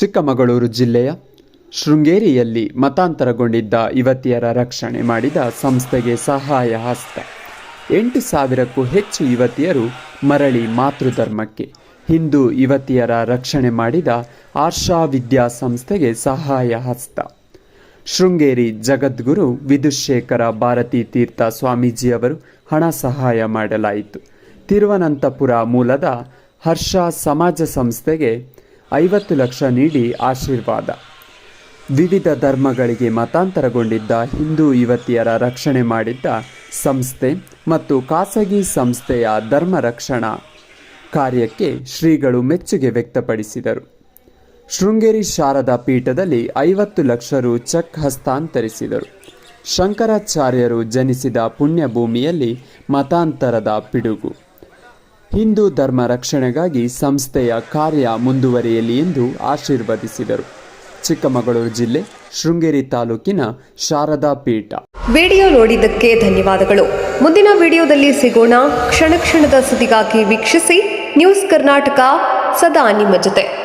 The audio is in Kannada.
ಚಿಕ್ಕಮಗಳೂರು ಜಿಲ್ಲೆಯ ಶೃಂಗೇರಿಯಲ್ಲಿ ಮತಾಂತರಗೊಂಡಿದ್ದ ಯುವತಿಯರ ರಕ್ಷಣೆ ಮಾಡಿದ ಸಂಸ್ಥೆಗೆ ಸಹಾಯ ಹಸ್ತ. ಎಂಟು ಸಾವಿರಕ್ಕೂ ಹೆಚ್ಚು ಯುವತಿಯರು ಮರಳಿ ಮಾತೃಧರ್ಮಕ್ಕೆ. ಹಿಂದೂ ಯುವತಿಯರ ರಕ್ಷಣೆ ಮಾಡಿದ ಆರ್ಷಾ ವಿದ್ಯಾ ಸಂಸ್ಥೆಗೆ ಸಹಾಯ ಹಸ್ತ. ಶೃಂಗೇರಿ ಜಗದ್ಗುರು ವಿದುಶೇಖರ ಭಾರತೀ ತೀರ್ಥ ಸ್ವಾಮೀಜಿಯವರು ಹಣ ಸಹಾಯ ಮಾಡಲಾಯಿತು. ತಿರುವನಂತಪುರ ಮೂಲದ ಹರ್ಷ ಸಮಾಜ ಸಂಸ್ಥೆಗೆ ಐವತ್ತು ಲಕ್ಷ ನೀಡಿ ಆಶೀರ್ವಾದ. ವಿವಿಧ ಧರ್ಮಗಳಿಗೆ ಮತಾಂತರಗೊಂಡಿದ್ದ ಹಿಂದೂ ಯುವತಿಯರ ರಕ್ಷಣೆ ಮಾಡಿದ್ದ ಸಂಸ್ಥೆ ಮತ್ತು ಖಾಸಗಿ ಸಂಸ್ಥೆಯ ಧರ್ಮ ರಕ್ಷಣಾ ಕಾರ್ಯಕ್ಕೆ ಶ್ರೀಗಳು ಮೆಚ್ಚುಗೆ ವ್ಯಕ್ತಪಡಿಸಿದರು. ಶೃಂಗೇರಿ ಶಾರದಾ ಪೀಠದಲ್ಲಿ ಐವತ್ತು ಲಕ್ಷ ರು ಚೆಕ್ ಹಸ್ತಾಂತರಿಸಿದರು. ಶಂಕರಾಚಾರ್ಯರು ಜನಿಸಿದ ಪುಣ್ಯಭೂಮಿಯಲ್ಲಿ ಮತಾಂತರದ ಪಿಡುಗು. ಹಿಂದೂ ಧರ್ಮ ರಕ್ಷಣೆಗಾಗಿ ಸಂಸ್ಥೆಯ ಕಾರ್ಯ ಮುಂದುವರಿಯಲಿ ಎಂದು ಆಶೀರ್ವದಿಸಿದರು. ಚಿಕ್ಕಮಗಳೂರು ಜಿಲ್ಲೆ, ಶೃಂಗೇರಿ ತಾಲೂಕಿನ ಶಾರದಾ ಪೀಠ ವಿಡಿಯೋ ನೋಡಿದ್ದಕ್ಕೆ ಧನ್ಯವಾದಗಳು. ಮುಂದಿನ ವಿಡಿಯೋದಲ್ಲಿ ಸಿಗೋಣ. ಕ್ಷಣ ಕ್ಷಣದ ಸುದ್ದಿಗಾಗಿ ವೀಕ್ಷಿಸಿ ನ್ಯೂಸ್ ಕರ್ನಾಟಕ, ಸದಾ ನಿಮ್ಮ ಜೊತೆ.